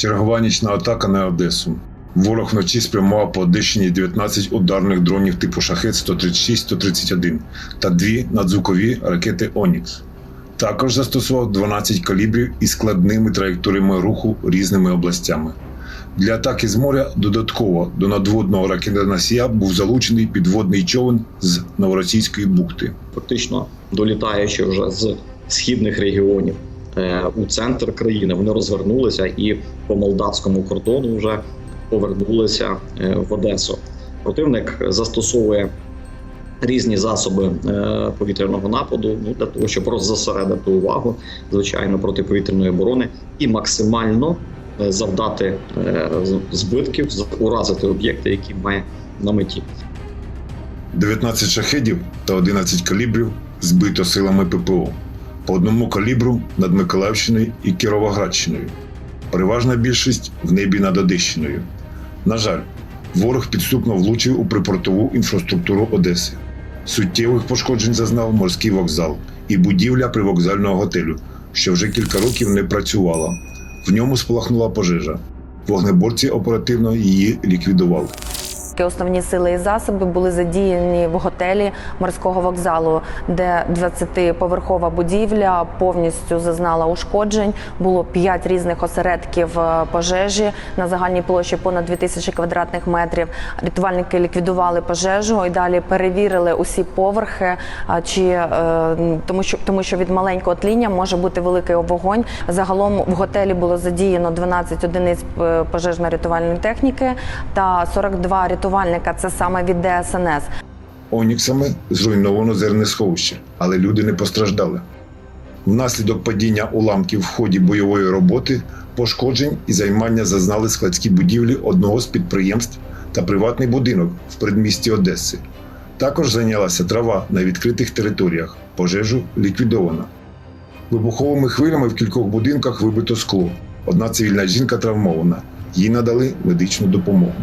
Чергова нічна атака на Одесу. Ворог вночі спрямував по Одещині 19 ударних дронів типу шахет 136-131 та дві надзвукові ракети Онікс. Також застосував 12 калібрів із складними траєкторіями руху різними областями. Для атаки з моря додатково до надводного ракетоносія був залучений підводний човен з Новоросійської бухти. фактично долітаючи вже з східних регіонів у центр країни, вони розвернулися і по молдавському кордону вже повернулися е, в Одесу. Противник застосовує різні засоби е, повітряного нападу ну, для того, щоб роззосередити увагу, звичайно, протиповітряної оборони і максимально е, завдати е, збитків, уразити об'єкти, які має на меті. 19 шахедів та 11 калібрів збито силами ППО. По одному калібру над Миколаївщиною і Кіровоградщиною. Переважна більшість в небі над Одещиною. На жаль, ворог підступно влучив у припортову інфраструктуру Одеси. Суттєвих пошкоджень зазнав морський вокзал і будівля привокзального готелю, що вже кілька років не працювала. В ньому спалахнула пожежа. Вогнеборці оперативно її ліквідували. Основні сили і засоби були задіяні в готелі морського вокзалу, де 20-поверхова будівля повністю зазнала ушкоджень. Було 5 різних осередків е, пожежі на загальній площі понад 2000 квадратних метрів. Рятувальники ліквідували пожежу і далі перевірили усі поверхи. Чи е, тому, що тому, що від маленького тління може бути великий вогонь. Загалом в готелі було задіяно 12 одиниць е, пожежно-рятувальної техніки та 42 рятувальника. Це саме від ДСНС. Оніксами зруйновано зернесховище, але люди не постраждали. Внаслідок падіння уламків в ході бойової роботи, пошкоджень і займання зазнали складські будівлі одного з підприємств та приватний будинок в передмісті Одеси. Також зайнялася трава на відкритих територіях. Пожежу ліквідовано. Вибуховими хвилями в кількох будинках вибито скло. Одна цивільна жінка травмована. Їй надали медичну допомогу.